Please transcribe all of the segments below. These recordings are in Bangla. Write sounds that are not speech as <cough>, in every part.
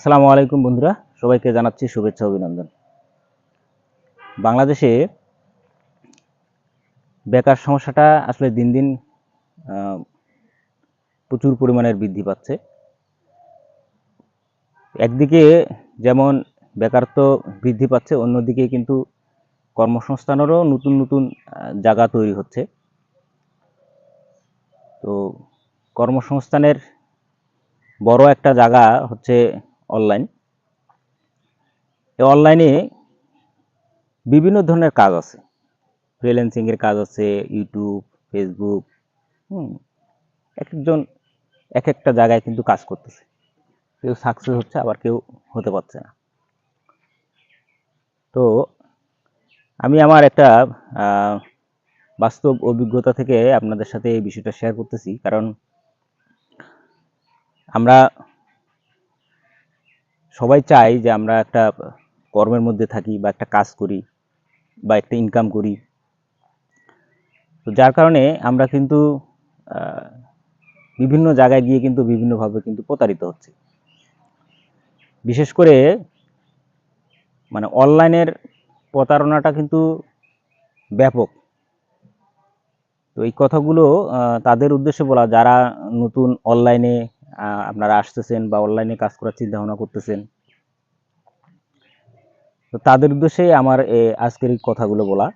আসসালামু আলাইকুম বন্ধুরা, সবাইকে জানাচ্ছি শুভেচ্ছা অভিনন্দন। বাংলাদেশে বেকার সমস্যাটা আসলে দিন দিন প্রচুর পরিমাণের বৃদ্ধি পাচ্ছে। একদিকে যেমন বেকারত্ব বৃদ্ধি পাচ্ছে, অন্যদিকে কিন্তু কর্মসংস্থানেরও নতুন নতুন জায়গা তৈরি হচ্ছে। তো কর্মসংস্থানের বড় একটা জায়গা হচ্ছে অনলাইন এই অনলাইনে বিভিন্ন ধরনের কাজ আছে। ফ্রিল্যান্সিংয়ের কাজ আছে ইউটিউব ফেসবুক হুম এক একজন এক একটা জায়গায় কিন্তু কাজ করতেছে। কেউ সাকসেস হচ্ছে, আবার কেউ হতে পারছে না। তো আমি আমার একটা বাস্তব অভিজ্ঞতা থেকে আপনাদের সাথে এই বিষয়টা শেয়ার করতেছি। কারণ আমরা সবাই চাই যে আমরা একটা কর্মের মধ্যে থাকি বা একটা কাজ করি বা একটা ইনকাম করি। তো যার কারণে আমরা কিন্তু বিভিন্ন জায়গায় গিয়ে কিন্তু বিভিন্নভাবে কিন্তু প্রতারিত হচ্ছে। বিশেষ করে মানে অনলাইনের প্রতারণাটা কিন্তু ব্যাপক। তো এই কথাগুলো তাদের উদ্দেশ্যে বলা, যারা নতুন অনলাইনে আপনারা আসতেছেন বা অনলাইনে কাজ করার চিন্তা ভাবনা করতেছেন। তো তাদের উদ্দেশ্যে আমার আজকের কথাগুলো বলা।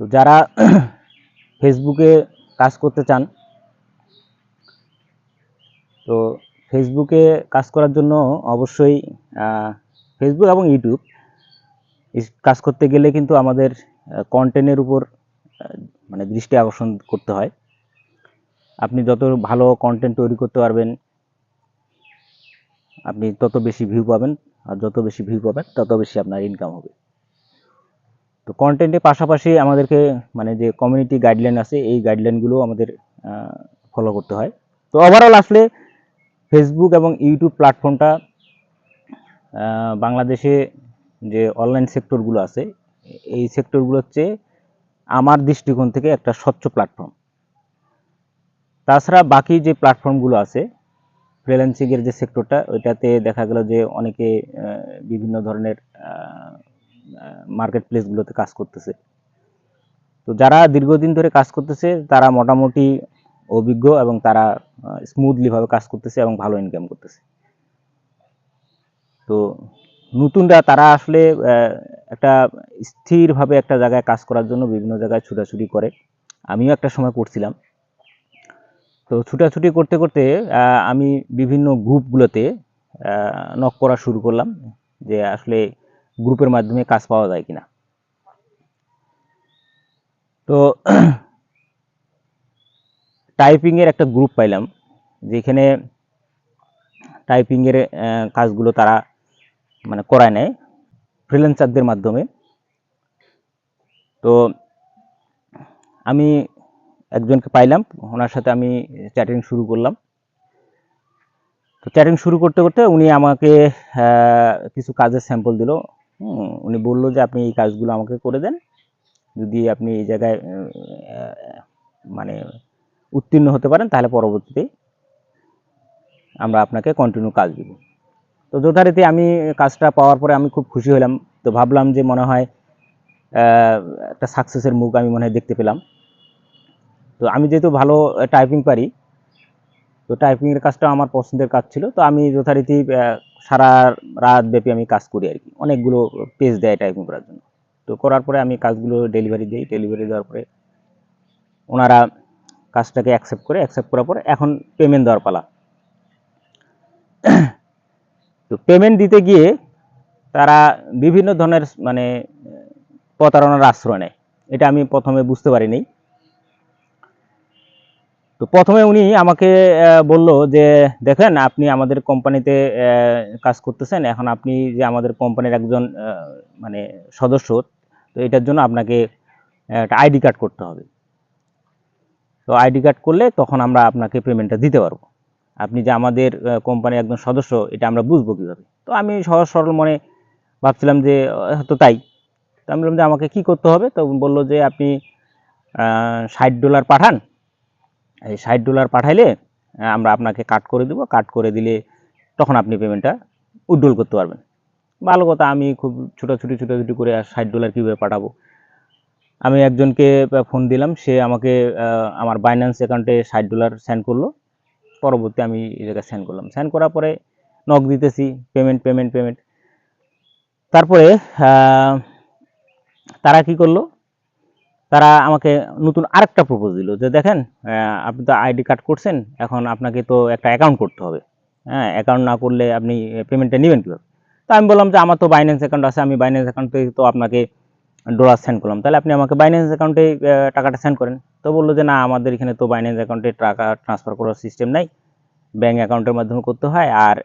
তো যারা <clears throat> ফেসবুকে কাজ করতে চান, তো ফেসবুকে কাজ করার জন্য অবশ্যই ফেসবুক এবং ইউটিউব কাজ করতে গেলে কিন্তু আমাদের কন্টেন্টের উপর মানে দৃষ্টি আকর্ষণ করতে হয়। আপনি যত ভালো কন্টেন্ট তৈরি করতে পারবেন, আপনি তত বেশি ভিউ পাবেন, আর যত বেশি ভিউ পাবেন, তত বেশি আপনার ইনকাম হবে। তো কন্টেন্টের পাশাপাশি আমাদেরকে মানে যে কমিউনিটি গাইডলাইন আছে, এই গাইডলাইনগুলো আমাদের ফলো করতে হয়। তো ওভারঅল আসলে ফেসবুক এবং ইউটিউব প্ল্যাটফর্মটা বাংলাদেশে যে অনলাইন সেক্টরগুলো আছে, এই সেক্টরগুলো হচ্ছে আমার দৃষ্টিকোণ থেকে একটা স্বচ্ছ প্ল্যাটফর্ম তাছাড়া বাকি যে প্ল্যাটফর্মগুলো আছে ফ্রিল্যান্সিংয়ের যে সেক্টরটা ওইটাতে দেখা গেল যে অনেকে বিভিন্ন ধরনের মার্কেট প্লেসগুলোতে কাজ করতেছে। তো যারা দীর্ঘদিন ধরে কাজ করতেছে, তারা মোটামুটি অভিজ্ঞ এবং তারা স্মুথলিভাবে কাজ করতেছে এবং ভালো ইনকাম করতেছে। তো নতুনরা তারা আসলে একটা স্থিরভাবে একটা জায়গায় কাজ করার জন্য বিভিন্ন জায়গায় ছুটাছুটি করে। আমিও একটা সময় করছিলাম। তো ছুটাছুটি করতে করতে আমি বিভিন্ন গ্রুপগুলোতে নক করা শুরু করলাম যে আসলে গ্রুপের মাধ্যমে কাজ পাওয়া যায় কিনা। তো <clears throat> টাইপিংয়ের একটা গ্রুপ পাইলাম, যেখানে টাইপিংয়ের কাজগুলো তারা মানে করায় নেয় ফ্রিল্যান্সারদের মাধ্যমে। তো আমি একজনকে পাইলাম, ওনার সাথে আমি চ্যাটিং শুরু করলাম। তো চ্যাটিং শুরু করতে করতে উনি আমাকে কিছু কাজের স্যাম্পল দিল। উনি বলল যে, আপনি এই কাজগুলো আমাকে করে দেন। যদি আপনি এই জায়গায় মানে উত্তীর্ণ হতে পারেন, তাহলে পরবর্তীতে আমরা আপনাকে কন্টিনিউ কাজ দিব। তো যথারীতি আমি কাজটা পাওয়ার পরে আমি খুব খুশি হলাম। তো ভাবলাম যে মনে হয় একটা সাকসেসের মুখ আমি মনে হয় দেখতে পেলাম। তো আমি যেহেতু ভালো টাইপিং পারি, তো টাইপিংয়ের কাজটা আমার পছন্দের কাজ ছিল। তো আমি যথারীতি সারা রাত ব্যাপী আমি কাজ করি আর কি। অনেকগুলো পেজ দেয় টাইপিং করার জন্য। তো করার পরে আমি কাজগুলো ডেলিভারি দিই। ডেলিভারি দেওয়ার পরে ওনারা কাজটাকে অ্যাকসেপ্ট করে অ্যাকসেপ্ট করার পরে এখন পেমেন্ট দেওয়ার পালা। তো পেমেন্ট দিতে গিয়ে তারা বিভিন্ন ধরনের মানে প্রতারণার আশ্রয় নেয়। এটা আমি প্রথমে বুঝতে পারিনি। তো প্রথমে উনি আমাকে বলল যে, দেখেন, আপনি আমাদের কোম্পানিতে কাজ করতেছেন। এখন আপনি যে আমাদের কোম্পানির একজন মানে সদস্য, তো এটার জন্য আপনাকে একটা আইডি কার্ড করতে হবে। তো আইডি কার্ড করলে তখন আমরা আপনাকে পেমেন্টটা দিতে পারব। আপনি যে আমাদের কোম্পানির একজন সদস্য, এটা আমরা বুঝব কীভাবে? তো আমি সহজ সরল মনে ভাবছিলাম যে হয়তো তাই। তো আমি বললাম যে, আমাকে কি করতে হবে? তো বলল যে, আপনি ষাট ডলার পাঠান এই ষাট ডলার পাঠাইলে আমরা আপনাকে কাট করে দেবো। কাট করে দিলে তখন আপনি পেমেন্টটা উইড্রল করতে পারবেন। ভালো কথা, আমি খুব ছোটাছুটি ছোটাছুটি করে আর ষাট ডলার কীভাবে পাঠাবো? আমি একজনকে ফোন দিলাম, সে আমাকে আমার বাইন্যান্স অ্যাকাউন্টে ষাট ডলার সেন্ড করল। পরবর্তী আমি এই জায়গায় সেন্ড করলাম। সেন্ড করার পরে নক দিতেছি পেমেন্ট পেমেন্ট পেমেন্ট তারপরে তারা কি করল? তারা আমাকে নতুন আরেকটা প্রপোজ দিল যে দেখেন আপনি তো আইডি কার্ড করছেন, এখন আপনাকে তো একটা অ্যাকাউন্ট করতে হবে। হ্যাঁ অ্যাকাউন্ট না করলে আপনি পেমেন্টটা নেবেন কীভাবে? তো আমি বললাম যে আমার তো বাইন্যান্স অ্যাকাউন্ট আছে, আমি বাইন্যান্স অ্যাকাউন্টে তো আপনাকে ডলার সেন্ড করলাম। তাহলে আপনি আমাকে বাইন্যান্স অ্যাকাউন্টে টাকাটা সেন্ড করেন। তো বলল যে না, আমাদের এখানে তো বাইন্যান্স অ্যাকাউন্টে টাকা ট্রান্সফার করার সিস্টেম নাই। ব্যাঙ্ক অ্যাকাউন্টের মাধ্যমে করতে হয়, আর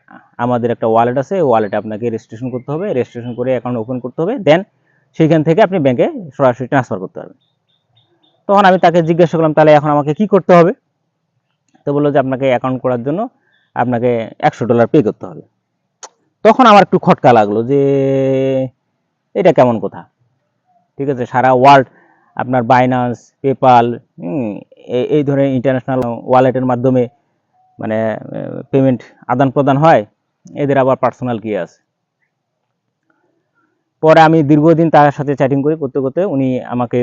আমাদের একটা ওয়ালেট আছে ওয়ালেটে আপনাকে রেজিস্ট্রেশন করতে হবে। রেজিস্ট্রেশন করে অ্যাকাউন্ট ওপেন করতে হবে। দেন সেইখান থেকে আপনি ব্যাঙ্কে সরাসরি ট্রান্সফার করতে পারবেন। তখন আমি তাকে জিজ্ঞাসা করলাম, তাহলে এখন আমাকে কি করতে হবে? তো বলল যে, আপনাকে অ্যাকাউন্ট করার জন্য আপনাকে একশো ডলার পে করতে হবে। তখন আমার একটু খটকা লাগল যে, এটা কেমন কথা? ঠিক আছে, সারা ওয়ার্ল্ড আপনার বাইনান্স পেপাল এই ধরনের ইন্টারন্যাশনাল ওয়ালেটের মাধ্যমে মানে পেমেন্ট আদান প্রদান হয়, এদের আবার পার্সোনাল কি আছে। পরে আমি দীর্ঘদিন তার সাথে চ্যাটিং করি করতে করতে উনি আমাকে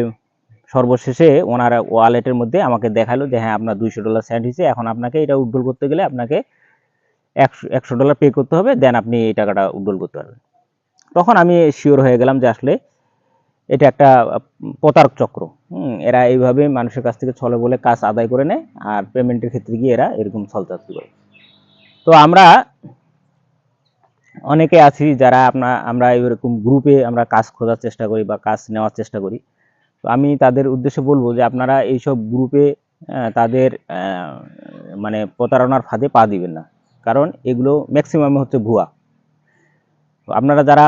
সর্বশেষে ওনার ওয়ালেটের মধ্যে আমাকে দেখাল যে হ্যাঁ আপনার দুইশো ডলার সেন্ড হয়েছে। এখন আপনাকে এটা উড্ডল করতে গেলে আপনাকে একশো একশো ডলার পে করতে হবে। দেন আপনি এই টাকাটা উড্ডল করতে পারবেন। তখন আমি শিওর হয়ে গেলাম যে, আসলে এটা একটা প্রতারক চক্র। এরা এইভাবে মানুষের কাছ থেকে ছলে বলে কাজ আদায় করে নেয় আর পেমেন্টের ক্ষেত্রে গিয়ে এরা এরকম ছলচাতুরি করে। তো আমরা অনেকে আছি যারা আপনার আমরা এরকম গ্রুপে আমরা কাজ খোঁজার চেষ্টা করি বা কাজ নেওয়ার চেষ্টা করি। তো আমি তাদের উদ্দেশ্যে বলব যে আপনারা এইসব গ্রুপে তাদের মানে প্রতারণার ফাঁদে পা দিবেন না। কারণ এগুলো ম্যাক্সিমাম হচ্ছে ভুয়া। আপনারা যারা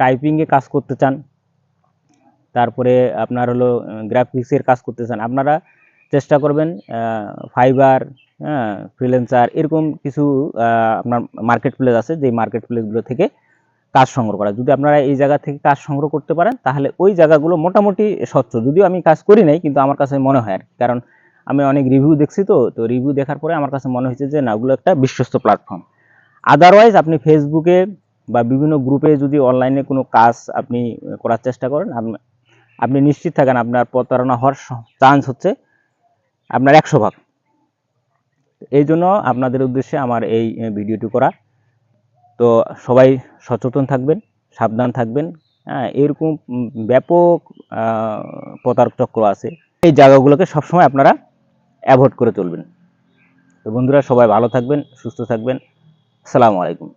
টাইপিংয়ে কাজ করতে চান, তারপরে আপনার হলো গ্রাফিক্সের কাজ করতে চান, আপনারা চেষ্টা করবেন ফাইবার হ্যাঁ ফ্রিল্যান্সার এরকম কিছু আপনার মার্কেট প্লেস আছে যে মার্কেট প্লেসগুলো থেকে কাজ সংগ্রহ করা। যদি আপনারা এই জায়গা থেকে কাজ সংগ্রহ করতে পারেন, তাহলে ওই জায়গাগুলো মোটামুটি স্বচ্ছ। যদিও আমি কাজ করি নাই, কিন্তু আমার কাছে মনে হয় আর কারণ আমি অনেক রিভিউ দেখছি তো তো রিভিউ দেখার পরে আমার কাছে মনে হয়েছে যে না, ওগুলো একটা বিশ্বস্ত প্ল্যাটফর্ম আদারওয়াইজ আপনি ফেসবুকে বা বিভিন্ন গ্রুপে যদি অনলাইনে কোনো কাজ আপনি করার চেষ্টা করেন, আপনি নিশ্চিত থাকেন আপনার প্রতারণা হওয়ার চান্স হচ্ছে আপনার একশো ভাগ। এই জন্য আপনাদের উদ্দেশ্যে আমার এই ভিডিওটি করা। তো সবাই সচেতন থাকবেন, সাবধান থাকবেন। হ্যাঁ এরকম ব্যাপক প্রতার প্রতারক চক্র আছে। এই জায়গাগুলোকে সবসময় আপনারা অ্যাভয়েড করে চলবেন। তো বন্ধুরা, সবাই ভালো থাকবেন, সুস্থ থাকবেন। আসসালামু আলাইকুম।